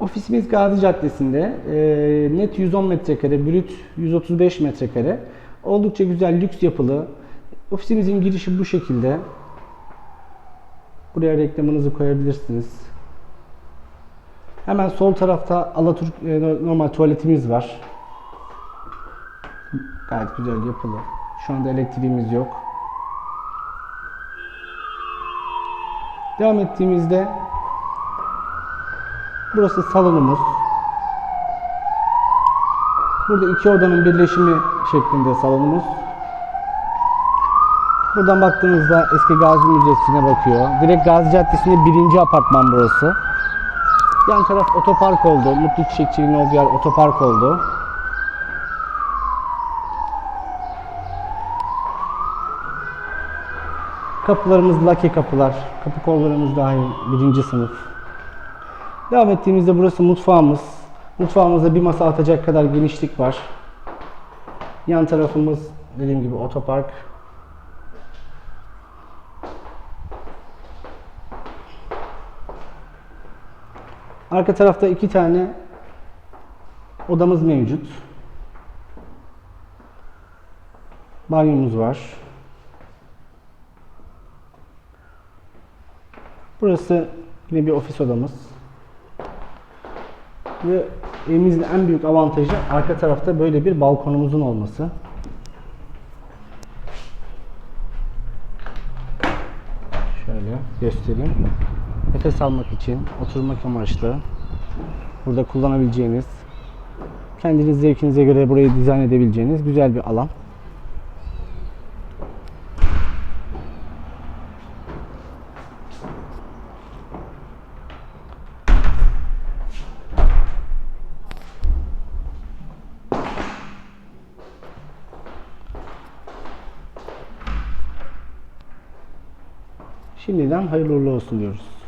Ofisimiz Gazi Caddesi'nde. Ee, net 110 metrekare, brüt 135 metrekare. Oldukça güzel, lüks yapılı. Ofisimizin girişi bu şekilde. Buraya reklamınızı koyabilirsiniz. Hemen sol tarafta Alaturk e, normal tuvaletimiz var. Gayet güzel yapılı. Şu anda elektriğimiz yok. Devam ettiğimizde burası salonumuz. Burada iki odanın birleşimi şeklinde salonumuz. Buradan baktığınızda eski Gazi Müzesi'ne bakıyor. Direkt Gazi Caddesi'nde birinci apartman burası. Yan taraf otopark oldu. Mutlu Çiçekçiliğin olduğu yer otopark oldu. Kapılarımız lake kapılar. Kapı kollarımız dahil birinci sınıf. Devam ettiğimizde burası mutfağımız. Mutfağımızda bir masa atacak kadar genişlik var. Yan tarafımız dediğim gibi otopark. Arka tarafta iki tane odamız mevcut. Banyomuz var. Burası yine bir ofis odamız. Ve evimizin en büyük avantajı arka tarafta böyle bir balkonumuzun olması. Şöyle göstereyim. Nefes almak için, oturmak amaçlı. Burada kullanabileceğiniz, kendiniz zevkinize göre burayı dizayn edebileceğiniz güzel bir alan. Şimdiden hayırlı olsun diyoruz.